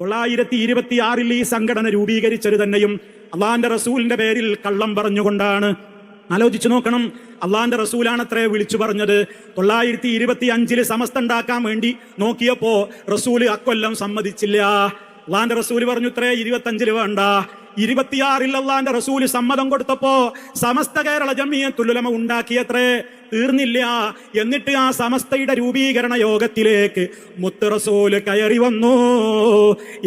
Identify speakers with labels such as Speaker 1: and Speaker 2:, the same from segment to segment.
Speaker 1: തൊള്ളായിരത്തി ഇരുപത്തി ആറിൽ ഈ സംഘടന രൂപീകരിച്ചത് തന്നെയും അള്ളാന്റെ റസൂലിന്റെ പേരിൽ കള്ളം പറഞ്ഞുകൊണ്ടാണ്. ആലോചിച്ചു നോക്കണം. അള്ളാന്റെ റസൂലാണത്രേ വിളിച്ചു പറഞ്ഞത്. തൊള്ളായിരത്തി ഇരുപത്തി അഞ്ചിൽ സമസ്ത ഉണ്ടാക്കാൻ വേണ്ടി നോക്കിയപ്പോ റസൂൽ അക്കൊല്ലം സമ്മതിച്ചില്ല. അള്ളാന്റെ റസൂൽ പറഞ്ഞു ഇത്രേ ഇരുപത്തഞ്ചിൽ വേണ്ട. ഇരുപത്തിയാറിൽ അള്ളാന്റെ റസൂൽ സമ്മതം കൊടുത്തപ്പോ സമസ്ത കേരള ജമിയത്തുലുലമ ഉണ്ടാക്കിയത്രേ തീർന്നില്ല. എന്നിട്ട് ആ സമസ്തയുടെ രൂപീകരണ യോഗത്തിലേക്ക് മുത്തറസൂൽ കയറി വന്നു.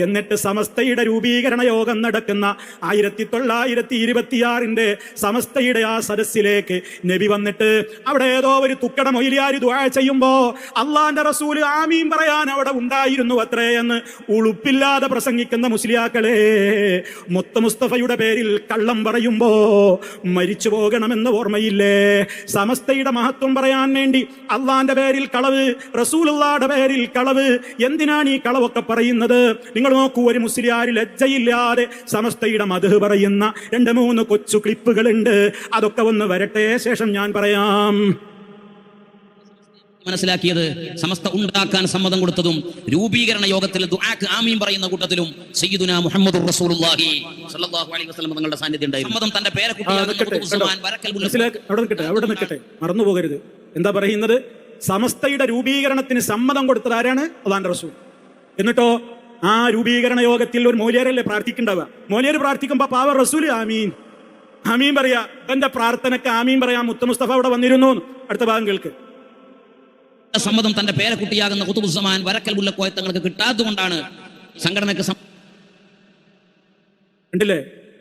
Speaker 1: എന്നിട്ട് സമസ്തയുടെ രൂപീകരണ യോഗം നടക്കുന്ന ആയിരത്തി തൊള്ളായിരത്തി ഇരുപത്തിയാറിന്റെ സമസ്തയുടെ ആ സദസ്സിലേക്ക് നബി വന്നിട്ട് അവിടെ ഏതോ ഒരു തുക്കട മൊയിലിയാരി ദുആ ചെയ്യുമ്പോ അള്ളാന്റെ റസൂൽ ആമീൻ പറയാൻ അവിടെ ഉണ്ടായിരുന്നു അത്രേ എന്ന് ഉളുപ്പില്ലാതെ പ്രസംഗിക്കുന്ന മുസ്ലിയാക്കളെ മുത്ത മുസ്തഫയുടെ പേരിൽ കള്ളം പറയുമ്പോ മരിച്ചു പോകണമെന്ന് ഓർമ്മയില്ലേ? സമസ്തയുടെ മഹത്വം പറയാൻ വേണ്ടി അള്ളാന്റെ പേരിൽ കളവ് റസൂലുള്ളാടെ പേരിൽ കളവ്. എന്തിനാണ് ഈ കളവൊക്കെ പറയുന്നത്? നിങ്ങൾ നോക്കൂ ഒരു മുസ്ലിയാരി ലജ്ജയില്ലാതെ സമസ്തയുടെ മധു പറയുന്ന രണ്ട് മൂന്ന് കൊച്ചു ക്ലിപ്പുകളുണ്ട്. അതൊക്കെ ഒന്ന് വരട്ടെ ശേഷം ഞാൻ പറയാം.
Speaker 2: മനസ്സിലാക്കിയത് സമസ്ത ഉണ്ടാക്കാൻ സമ്മതം കൊടുത്തതും രൂപീകരണ യോഗത്തിൽ ദുആക്ക് ആമീൻ പറയുന്ന കൂട്ടത്തിലും സയ്യിദുന മുഹമ്മദ് റസൂലുള്ളാഹി സ്വല്ലല്ലാഹു അലൈഹി വസല്ലം തങ്ങളുടെ സാന്നിധ്യം ഉണ്ടായിരുന്നു. സമ്മതം തന്റെ
Speaker 1: പേരക്കുട്ടി അവിടെ നിൽക്കട്ടെ മറന്നു പോകരുത്. എന്താ പറയുന്നത്? സമസ്തയുടെ രൂപീകരണത്തിന് സമ്മതം കൊടുത്തത് ആരാണ്? അള്ളാന്റെ റസൂൽ. എന്നിട്ടോ ആ രൂപീകരണ യോഗത്തിൽ ഒരു മോലിയരല്ലേ പ്രാർത്ഥിക്കണ്ടാവുക മോലിയർ പ്രാർത്ഥിക്കുമ്പോ പാവ റസൂൽ ആമീൻ. ആമീൻ പറയാ. എന്റെ പ്രാർത്ഥനക്ക് ആമീൻ പറയാം മുത്തമുസ്തഫ അവിടെ വന്നിരുന്നു. അടുത്ത ഭാഗം കേൾക്ക്.
Speaker 2: സമ്മതം തന്റെ പേരക്കുട്ടിയാകുന്ന കുത്തുബുസമാൻ വരക്കൽ മുല്ലക്കോയ തങ്ങൾക്ക് കിട്ടാത്തതുകൊണ്ടാണ് സംഘടനക്ക് സം-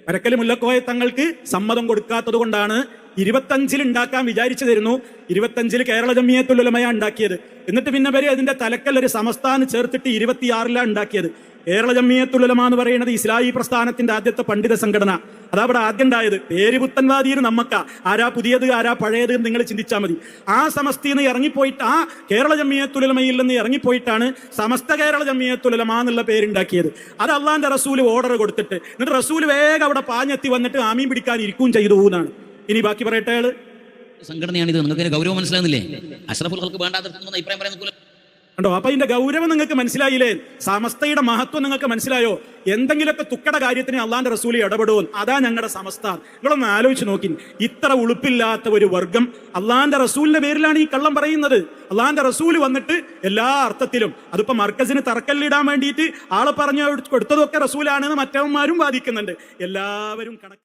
Speaker 1: വരക്കൽ മുല്ലക്കോയ തങ്ങൾക്ക് സമ്മതം കൊടുക്കാത്തത് കൊണ്ടാണ് ഇരുപത്തഞ്ചിൽ ഉണ്ടാക്കാൻ വിചാരിച്ചു തരുന്നു. ഇരുപത്തഞ്ചിൽ കേരള ജമിയത്തുലമയ ഉണ്ടാക്കിയത്. എന്നിട്ട് പിന്നെ വരെ അതിന്റെ തലക്കൽ ഒരു സമസ്ഥാനം ചേർത്തിട്ട് ഇരുപത്തിയാറിലാണ് ഉണ്ടാക്കിയത്. കേരള ജമിയത്തുലമ എന്ന് പറയുന്നത് ഇസ്ലാഹി പ്രസ്ഥാനത്തിന്റെ ആദ്യത്തെ പണ്ഡിത സംഘടന. അതവിടെ ആദ്യം ഉണ്ടായത്. പേര് പുത്തൻവാദിയിൽ നമ്മക്ക. ആരാ പുതിയത് ആരാ പഴയത് നിങ്ങൾ ചിന്തിച്ചാൽ മതി. ആ സമസ്തയിൽ നിന്ന് ഇറങ്ങിപ്പോയിട്ട് ആ കേരള ജമിയത്തുലമയിൽ നിന്ന് ഇറങ്ങിപ്പോയിട്ടാണ് സമസ്ത കേരള ജമിയത്തുലമ എന്നുള്ള പേരുണ്ടാക്കിയത്. അത് അള്ളാന്റെ റസൂൽ ഓർഡർ കൊടുത്തിട്ട്. എന്നിട്ട് റസൂൽ വേഗം അവിടെ പാഞ്ഞെത്തി വന്നിട്ട് ആമീൻ പിടിക്കാൻ ഇരിക്കുകയും ചെയ്തു എന്നാണ്. ഇനി ബാക്കി പറയട്ടെ അയാൾ?
Speaker 2: സംഘടനയാണിത്. നിങ്ങൾക്ക് ഗൗരവം മനസ്സിലാകുന്നില്ലേ? അഷ്റഫുൽ ഖൽക്ക് വേണ്ടാത്ത അഭിപ്രായം പറയാൻ.
Speaker 1: കണ്ടോ അപ്പൊ ഇതിന്റെ ഗൗരവം നിങ്ങൾക്ക് മനസ്സിലായില്ലേ? സമസ്തയുടെ മഹത്വം നിങ്ങൾക്ക് മനസ്സിലായോ? എന്തെങ്കിലുമൊക്കെ തുക്കട കാര്യത്തിന് അള്ളാന്റെ റസൂലി ഇടപെടുവും അതാ ഞങ്ങളുടെ സമസ്ത. നിങ്ങളൊന്ന് ആലോചിച്ച് നോക്കി ഇത്ര ഉളുപ്പില്ലാത്ത ഒരു വർഗം അള്ളാന്റെ റസൂലിന്റെ പേരിലാണ് ഈ കള്ളം പറയുന്നത്. അള്ളാന്റെ റസൂൽ വന്നിട്ട് എല്ലാ അർത്ഥത്തിലും അതിപ്പോ മർക്കസിന് തറക്കല്ലിടാൻ വേണ്ടിയിട്ട് ആളെ പറഞ്ഞു കൊടുത്തതൊക്കെ റസൂലാണെന്ന് മറ്റവന്മാരും വാദിക്കുന്നുണ്ട്. എല്ലാവരും കണക്ക്